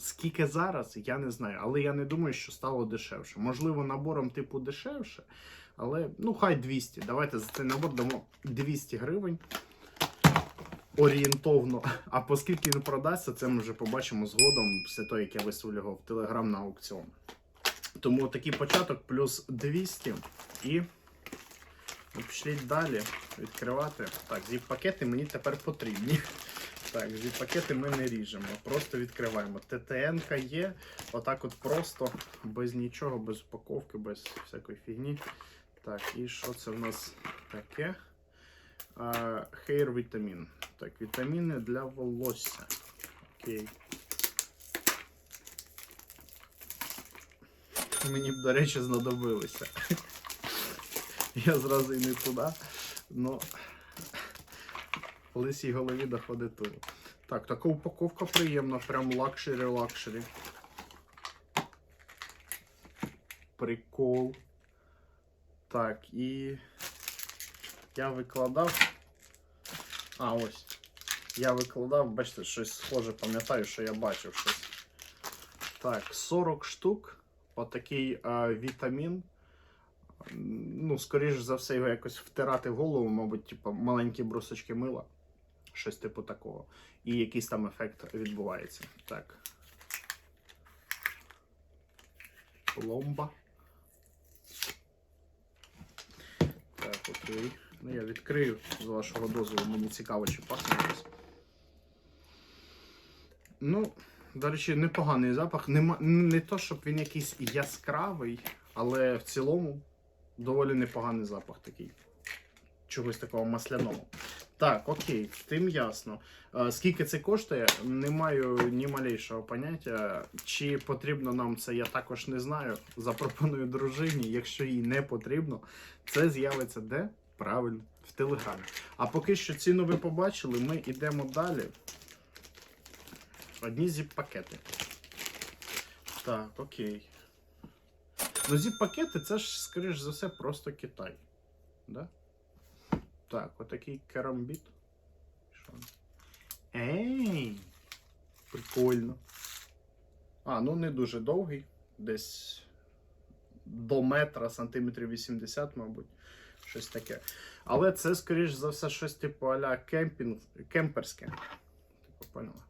Скільки зараз, я не знаю, але я не думаю, що стало дешевше. Можливо, набором типу дешевше, але ну хай 200. Давайте за цей набор дамо 200 гривень. Орієнтовно. А оскільки він продасться, це ми вже побачимо згодом після того, як я виставлю його в Телеграм на аукціон. Тому такий початок плюс 200 і пішли далі відкривати. Так, зіп пакети мені тепер потрібні. Так, зіп пакети ми не ріжемо, просто відкриваємо. ТТН є, отак от просто, без нічого, без упаковки, без всякої фігні. Так, і що це в нас таке? Hair вітамін. Так, вітаміни для волосся. Окей. Мені б, до речі, знадобилися. Я зразу і не туди. Ну, лисій голові доходить туди. Так, така упаковка приємна, прям лакшері-лакшері. Прикол. Так, і я викладав. А, ось. Я викладав, бачите, щось схоже, пам'ятаю, що я бачив щось. Так, 40 штук. Отакий а, вітамін. Ну, скоріш за все, його якось втирати в голову, мабуть, типу, маленькі брусочки мила. Щось типу такого. І якийсь там ефект відбувається. Так. Пломба. Так, окей. Ну, я відкрию з вашого дозволу, мені цікаво, чи пахне якось. Ну, до речі, непоганий запах. Нема, не то, щоб він якийсь яскравий, але в цілому доволі непоганий запах такий. Чогось такого масляного. Так, окей, тим ясно. Е, Скільки це коштує, не маю ні малейшого поняття. Чи потрібно нам це, я також не знаю. Запропоную дружині. Якщо їй не потрібно, це з'явиться де? Правильно, в телеграмі. А поки що ціну ви побачили, ми йдемо далі. Одні зіп-пакети. Так, окей. Ну, зіп-пакети це ж, скоріш за все, просто Китай. Да? Так, отакий керамбіт. Ей! Прикольно. А, ну не дуже довгий. Десь до метра, сантиметрів 80, мабуть. Щось таке. Але це, скоріш за все, щось типу аля кемпінг, кемперське. Типу, поняла?